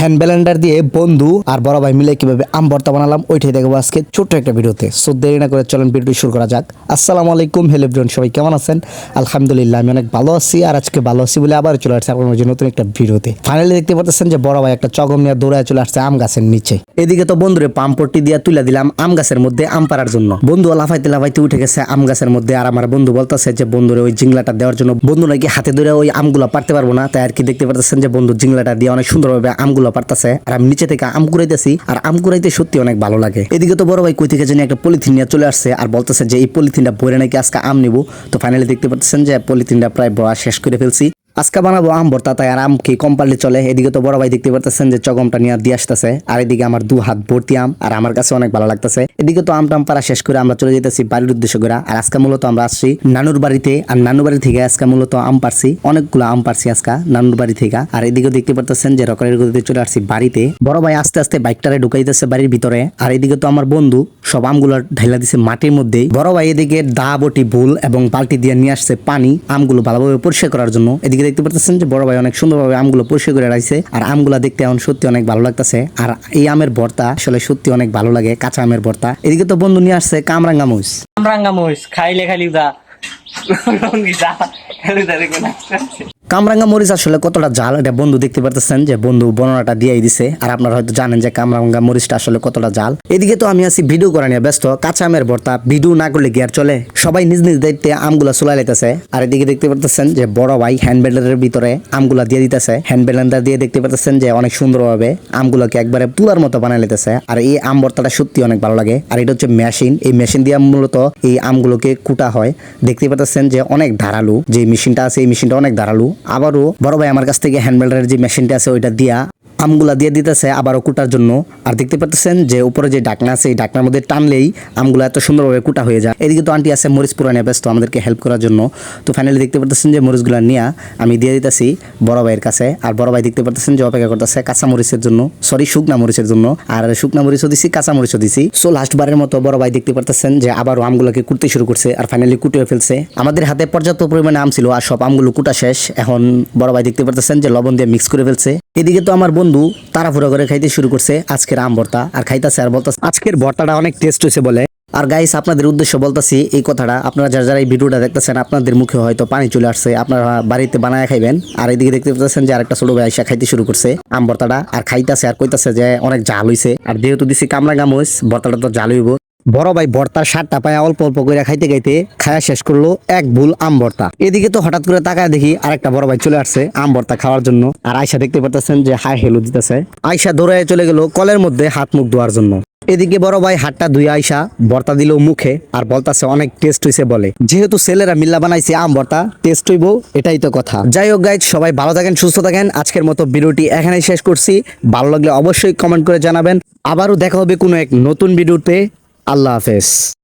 Hand Blender দিয়ে বন্ধু আর বড় ভাই মিলে কীভাবে আম ভর্তা বানালাম, ওইটাই দেখব আজকে ছোট্ট একটা ভিডিওতে। সো দেরি না করে চলেন ভিডিওটি শুরু করা যাক। আসসালামু আলাইকুম হেলো ব্রন সবাই কেমন আছেন? আলহামদুলিল্লাহ, আমি অনেক ভালো আছি আর আজকে ভালো আছি বলে আবার চলে আসছে আপনার নতুন একটা ভিডিওতে। ফাইনালি দেখতে পাচ্ছেন যে বড় ভাই একটা চগম নিয়ে দৌড়ায় চলে আসছে আম গাছের নিচে। এদিকে তো বন্ধুরে পাম্পটি দিয়ে তুলে দিলাম আম গাছের মধ্যে আম পাড়ার জন্য। বন্ধু লাফাইতে লাফাইতে উঠে গেছে আম গাছের মধ্যে আর আমার বন্ধু বলতেছে যে, বন্ধুরে, ওই জিংলাটা দেওয়ার জন্য বন্ধু নাকি হাতে ধরে ওই আমগুলো পারতে পারব না? তাই আর কি দেখতে পারতেছেন যে বন্ধু জিংলাটা দিয়ে অনেক সুন্দরভাবে আমগুলো পারতেছে, আর আমি নিচে থেকে আম কুড়াইতেছি, আর আম কুড়াইতে সত্যি অনেক ভালো লাগে। এদিকে তো বড় ভাই কই থেকে জানি একটা পলিথিন নিয়ে চলে আসছে, আর বলতেছে যে এই পলিথিনটা ভরে নাকি আজকে আম নিবো। তো ফাইনালি দেখতে পাচ্ছেন যে পলিথিনটা প্রায় বড় শেষ করে ফেলছি। আজকে বানাবো আম ভর্তা, তাই আর আম কি কম পারলে চলে? এদিকে তো বড় ভাই দেখতে পারতেছেন যে চগমটা নিয়ে দিয়ে আসতেছে। আর এদিকে আমার দু হাত ভর্তি আম, আর আমার কাছে অনেক ভালো লাগতেছে। এদিকে তো আম পারা শেষ করে আমরা চলে যেতেছি বাড়ির উদ্দেশ্য করে আর আজকে মূলত আমরা আসছি নানুর বাড়িতে, আর নানুর বাড়ি থেকে আজকে মূলত আম পারছি অনেকগুলো আম পারছি আজকে নানুর বাড়ি থেকে। আর এদিকে দেখতে পারতেছেন যে রকারের গতিতে চলে আসছি বাড়িতে। বড় ভাই আস্তে আস্তে বাইকটারে ঢুকাইতেছে বাড়ির ভিতরে। আর এদিকে তো আমার বন্ধু, সব আমগুলো ঢাইলা দিছে মাটির মধ্যেই। বড় ভাই এদিকে দা, বটি, ভুল এবং বালতি দিয়ে নিয়ে আসছে পানি, আমগুলো ভালোভাবে পরিষ্কার করার জন্য। এদিকে দেখতে পারতেছেন যে বড় ভাই অনেক সুন্দরভাবে আমগুলো পরিষ্কার করে রাখছে। আর আমগুলো দেখতে এখন সত্যি অনেক ভালো লাগতেছে। আর এই আমের ভর্তা আসলে সত্যি অনেক ভালো লাগে কাঁচা আমের ভর্তা। এদিকে তো বন্ধু নিয়ে আসছে কামরাঙ্গা মুস কামরাঙ্গা মহিষ খাইলে খালি যা। কামরাঙ্গা মরিচ আসলে কতটা জাল, এটা বন্ধু দেখতে পারতেছেন যে বন্ধু বর্ণনাটা দিয়ে দিছে, আর আপনারা হয়তো জানেন যে কামরাঙ্গা মরিচটা আসলে কতটা জাল। এদিকে তো আমি আছি ভিডিও করা নিয়ে ব্যস্ত, কাঁচা আমের ভর্তা, ভিডিও না করলে কি চলে? সবাই নিজ নিজ দায়িত্বে আমগুলা চলাই লাইতেছে, আর এদিকে দেখতে পারতেছেন যে বড় ভাই হ্যান্ড ব্লেন্ডারের ভিতরে আমগুলা দিয়ে দিতেছে। হ্যান্ড ব্লেন্ডার দিয়ে দেখতে পারতেছেন যে অনেক সুন্দরভাবে আমগুলোকে একবারে তুলার মতো বানাই লেতেছে আর এই আম ভর্তাটা সত্যি অনেক ভালো লাগে। আর এটা হচ্ছে মেশিন এই মেশিন দিয়ে মূলত এই আমগুলোকে কুটা হয়। দেখতে পাচ্ছেন যে অনেক ধারালু যে মেশিনটা আছে, এই মেশিনটা অনেক ধারালো আবারও বড় ভাই আমার কাছ থেকে হ্যান্ড ব্লেন্ডারের যে মেশিনটা আছে, ওইটা দিয়া আমগুলা দিয়ে দিতেছে, আবারও কুটার জন্য। আর দেখতে পাচ্ছেন যে উপরে যে ডাকনা আছে, এই ডাকনার মধ্যে টানলেই আমগুলো এত সুন্দরভাবে কুটা হয়ে যায়। এদিকে তো আন্টি আছে মরিচ পুরানিয়া ব্যস্ত, আমাদেরকে হেল্প করার জন্য। তো ফাইনালি দেখতে পাচ্ছেন যে মরিচগুলো নিয়ে আমি দিয়ে দিতেছি বড় ভাইয়ের কাছে। আর বড় ভাই দেখতে পাচ্ছেন যে অপেক্ষা করতেছে কাঁচা মরিচের জন্য সরি শুকনা মরিচের জন্য। আর শুকনা মরিচও দিছি, কাঁচা মরিচও দিছি। সো লাস্ট বারের মতো বড় ভাই দেখতে পারতেছেন যে আবারও আমগুলোকে কুটতে শুরু করছে আর ফাইনালি কুটিয়ে ফেলছে। আমাদের হাতে পর্যাপ্ত পরিমাণে আম ছিল আর সব আমগুলো কুটা শেষ। এখন বড় ভাই দেখতে পারতেছেন যে লবণ দিয়ে মিক্স করে ফেলছে। এদিকে তো আমার বন্ধু তাড়াহুড়ো করে খাইতে শুরু করছে আজকের আম ভর্তা। আর খাইতেছে আর বলতেছে, আজকের ভর্তাটা অনেক টেস্ট হয়েছে বলে। আর গাইস আপনাদের উদ্দেশ্য বলতেছি, এই কথাটা আপনারা যারা যারা এই ভিডিওটা দেখতেছেন, আপনাদের মুখে হয়তো পানি চলে আসছে, আপনারা বাড়িতে বানায় খাইবেন। আর এইদিকে দেখতে পাচ্ছেন যে আরেকটা ছোট ভাই আইসা খাইতে শুরু করছে আম ভর্তাটা। আর খাইতেছে আর কইতাছে যে অনেক জাল হইছে। আর যেহেতু দিছি কামরা গামোস ভর্তাটা তো জাল হইব। বড় ভাই ভর্তার সারটা পায়ে অল্প অল্প করে খাইতে খাইতে খায়া শেষ করল এক ভুল আম ভর্তা। এদিকে তো হঠাৎ করে তাকায় দেখি আরেকটা বড় ভাই চলে আসছে আম ভর্তা খাওয়ার জন্য। আর আয়সা দেখতে পাচ্ছেন যে হাই হেলু দিতেছে। আয়সা দৌড়ায় চলে গেল কলের মধ্যে হাত মুখ ধোয়ার জন্য। এদিকে বড় ভাই হাতটা ধুই আইসা ভর্তা দিল মুখে আর বলতাছে অনেক টেস্ট হইছে বলে। যেহেতু ছেলেরা মিল্লা বানাইছে আম ভর্তা, টেস্ট হইব, এটাই তো কথা। যাই হোক গাইজ সবাই ভালো থাকেন, সুস্থ থাকেন। আজকের মতো ভিডিওটি এখানেই শেষ করছি। ভালো লাগলে অবশ্যই কমেন্ট করে জানাবেন। আবারও দেখা হবে কোনো এক নতুন ভিডিওতে। আল্লাহ হাফেজ।